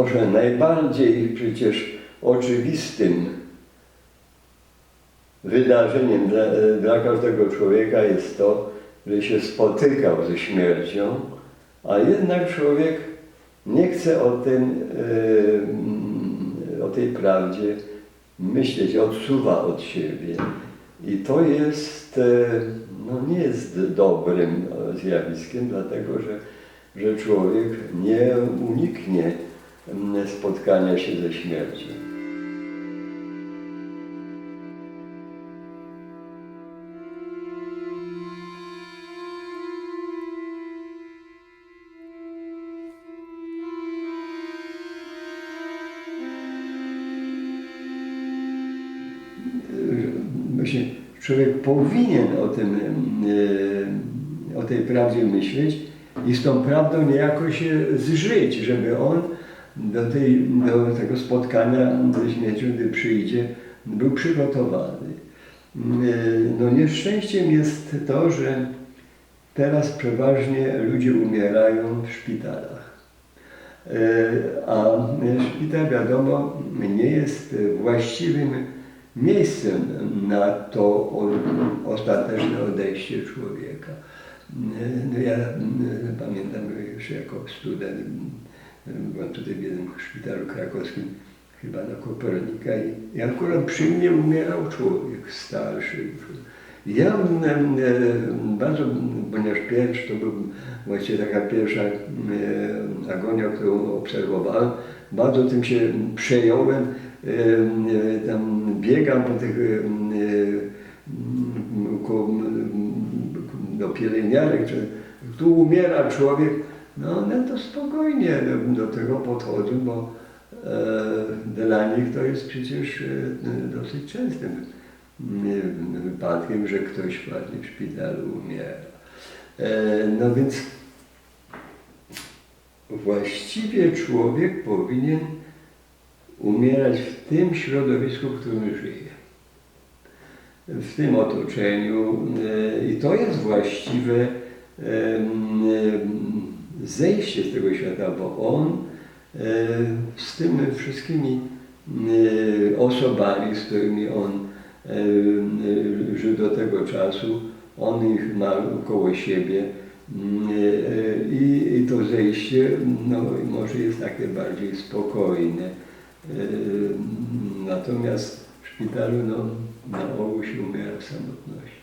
może najbardziej przecież oczywistym wydarzeniem dla, dla każdego człowieka jest to, że się spotykał ze śmiercią, a jednak człowiek nie chce o tym, e, o tej prawdzie myśleć, odsuwa od siebie. I to jest, e, no nie jest dobrym e, zjawiskiem, dlatego że, że człowiek nie uniknie mm, spotkania się ze śmiercią. Właśnie człowiek powinien o tym, e, o tej prawdzie myśleć i z tą prawdą niejako się zżyć, żeby on do, tej, do tego spotkania ze śmiercią, gdy przyjdzie, był przygotowany. E, No nieszczęściem jest to, że teraz przeważnie ludzie umierają w szpitalach. E, A szpital, wiadomo, nie jest właściwym miejscem na to ostateczne odejście człowieka. No ja mm, pamiętam jeszcze jako student, mm, byłem tutaj w jednym szpitalu krakowskim, chyba na Kopernika i, i akurat przy mnie umierał człowiek starszy. Ja e, bardzo, ponieważ pierwszy to był właściwie taka pierwsza e, agonia, którą obserwowałem, bardzo tym się przejąłem. E, Tam biegam po tych do pielęgniarek, tu umiera człowiek, no one to spokojnie do, do tego podchodzą, bo e, dla nich to jest przecież e, dosyć częstym m, wypadkiem, że ktoś właśnie w szpitalu umiera. E, no więc właściwie człowiek powinien umierać w tym środowisku, w którym żyje. W tym otoczeniu e, i to jest właściwe em, em, zejście z tego świata, bo on e, z tymi wszystkimi e, osobami, z którymi on e, żył do tego czasu, on ich ma koło siebie mm, i, to zejście no, może jest takie bardziej spokojne. Natomiast w szpitalu no, na ogół się umiera w samotności.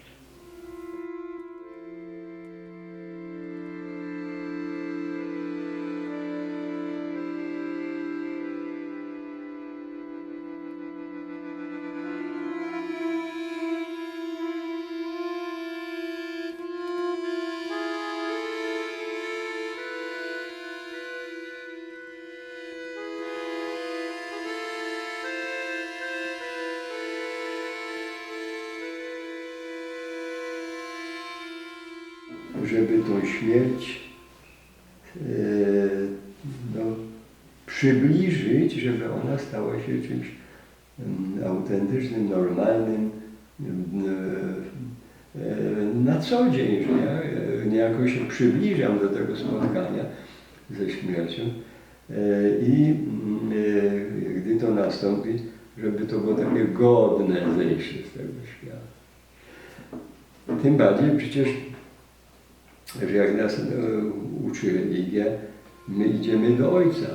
Żeby tą śmierć e, no, przybliżyć, żeby ona stała się czymś mm, autentycznym, normalnym mm, e, na co dzień, że ja e, niejako się przybliżam do tego spotkania ze śmiercią e, i mm, e, gdy to nastąpi, żeby to było takie godne zejście z tego świata. Tym bardziej przecież że jak nas e, uczy religia, my idziemy do Ojca.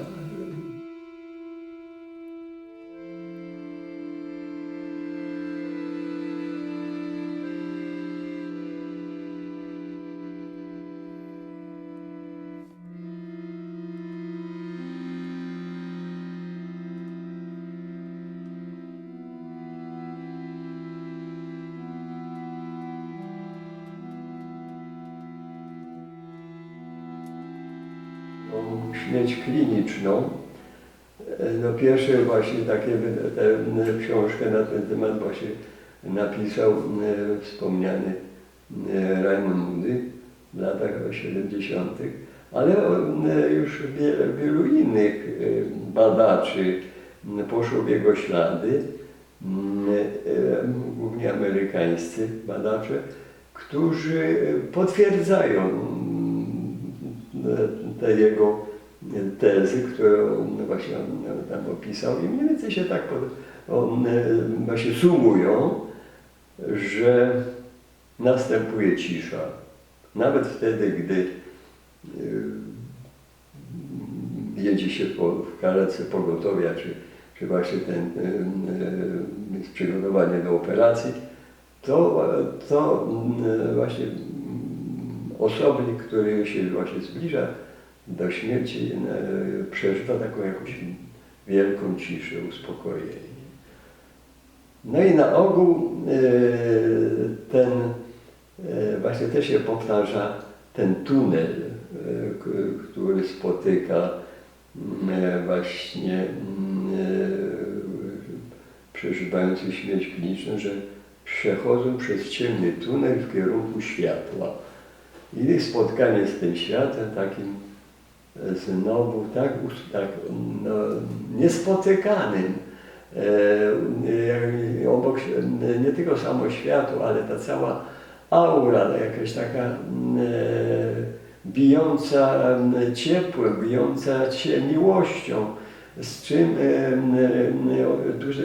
Śmierć kliniczną. No pierwsze właśnie takie tę książkę na ten temat właśnie napisał wspomniany Moody w latach 70., ale już wiele, wielu innych e, badaczy poszło w jego ślady, e, głównie amerykańscy badacze, którzy potwierdzają te jego tezy, którą właśnie on tam opisał i mniej więcej się tak on, e, właśnie sumują, że następuje cisza. Nawet wtedy, gdy y, jedzie się po, w karetce pogotowia, czy, czy właśnie ten, jest przygotowanie do operacji, to, to właśnie osobnik, który się właśnie zbliża do śmierci, y, przeżywa taką jakąś wielką ciszę, uspokojenie. No i na ogół e, ten e, właśnie też się powtarza ten tunel, e, który spotyka e, właśnie e, przeżywających śmierć kliniczną, że przechodzą przez ciemny tunel w kierunku światła. I i z tym światem takim e, znowu tak, tak no, niespotykanym. E, obok się- nie tylko samo ale ta cała aura, no, jakaś taka e, bijąca mm, ciepłem, bijąca cię miłością, z czym e,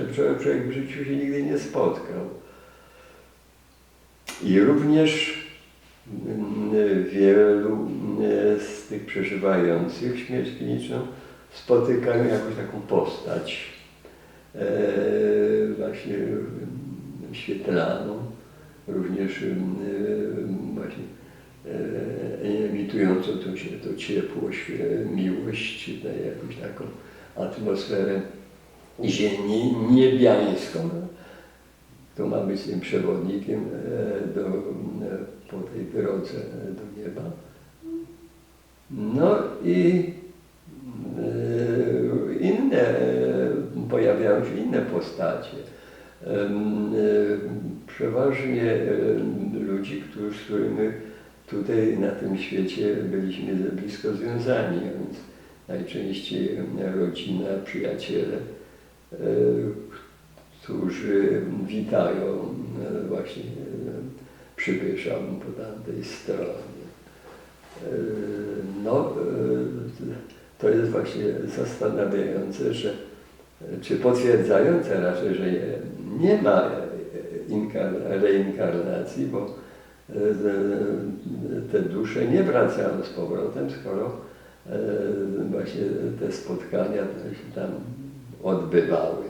e, człowiek w życiu się nigdy nie spotkał. I również mm, wielu z tych przeżywających śmierć kliniczną spotykają jakąś taką postać e, właśnie świetlaną, również e, właśnie e, emitującą to, to ciepło, świe- miłość, jakąś taką atmosferę ziemi niebiańską. To ma być tym przewodnikiem e, do, e, po tej drodze do nieba. No i e, inne, pojawiają się inne postacie. E, Przeważnie e, ludzi, którzy, z którymi tutaj na tym świecie byliśmy blisko związani, więc najczęściej rodzina, przyjaciele, którzy witają właśnie przybysza po tamtej stronie. No, e, to jest właśnie zastanawiające, że, czy potwierdzające raczej, że nie ma e, inkar- reinkarnacji, bo e, te dusze nie wracają z powrotem, skoro właśnie te spotkania się tam odbywały.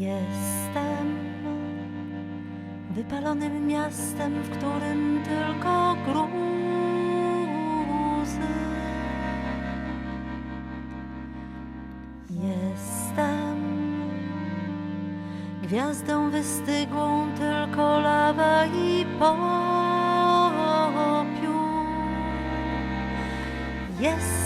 Jestem wypalonym miastem, w którym tylko gruzy. Jestem gwiazdą wystygłą, tylko lawa i popiół. Jestem